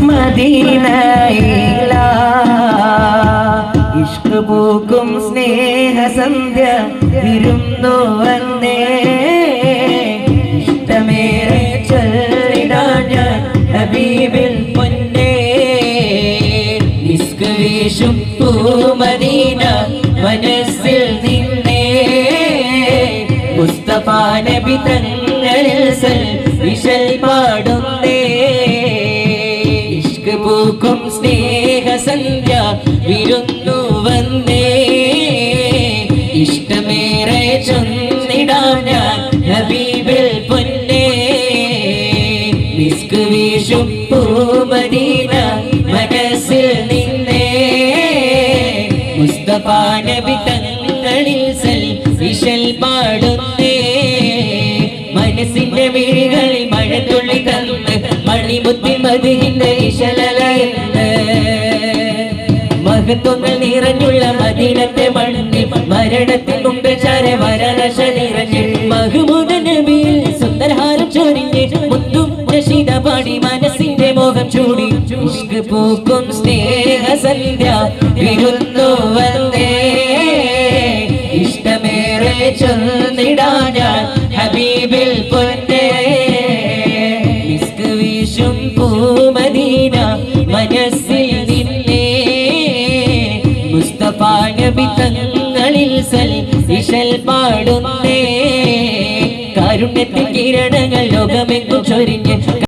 മദീനയില. ഇഷ്ക് പൂക്കും സ്നേഹസന്ധ്യ വിരുന്നു വന്നേ. ഇഷ്ടമേറെ ചൊല്ലിടാൻ ഹബീബിൽ പൊന്നേ. ഇസ്ക് വീശും പൂമദീന മനസ്സിൽ നിന്നേ. മുസ്തഫ നബി സൽ വിശൽ പാടുന്നേ. ഇഷ്ക് പൂക്കും സ്നേഹസന്ധ്യ വിരുന്നു വന്നേ. ഇഷ്ടമേറെ ചൊന്നിടാം പൊന്നേ. വീശും പൂമദീന മനസ്സിൽ നിന്നേ. മുസ്തഫ തങ്ങളിൽ സൽ വിശൽ പാടുന്നേ. മനസ്സിന്റെ വിഴികളിൽ മഴ തുള്ളി തന്ന് മണിമുത്തി മതിന്റെ ഇശലലയെന്ന് മഹത്വങ്ങൾ നിറഞ്ഞുള്ള മദീനത്തെ മണ്ണിൽ മരണത്തിൽ മുമ്പ് ചര വരനശ നിറഞ്ഞ് മഹ്മൂദ നബിയിൽ സുന്ദരഹാരം ചൊരിഞ്ഞ് മുത്തും രശീത പാടി മനസ്സിന്റെ മോഹം ചൂടി. ഇഷ്ക് പൂക്കും സ്നേഹ സന്ധ്യ വിരുന്നു വന്നേ. ഇഷ്ടമേറെ ചൊന്നിടാൻ പാഠപിത്തങ്ങളിൽ സൽ ഇശൽ പാടുന്നേ. കാരുണ്യത്തിൻ കിരണങ്ങൾ ലോകമെങ്ങും ചൊരിഞ്ഞ്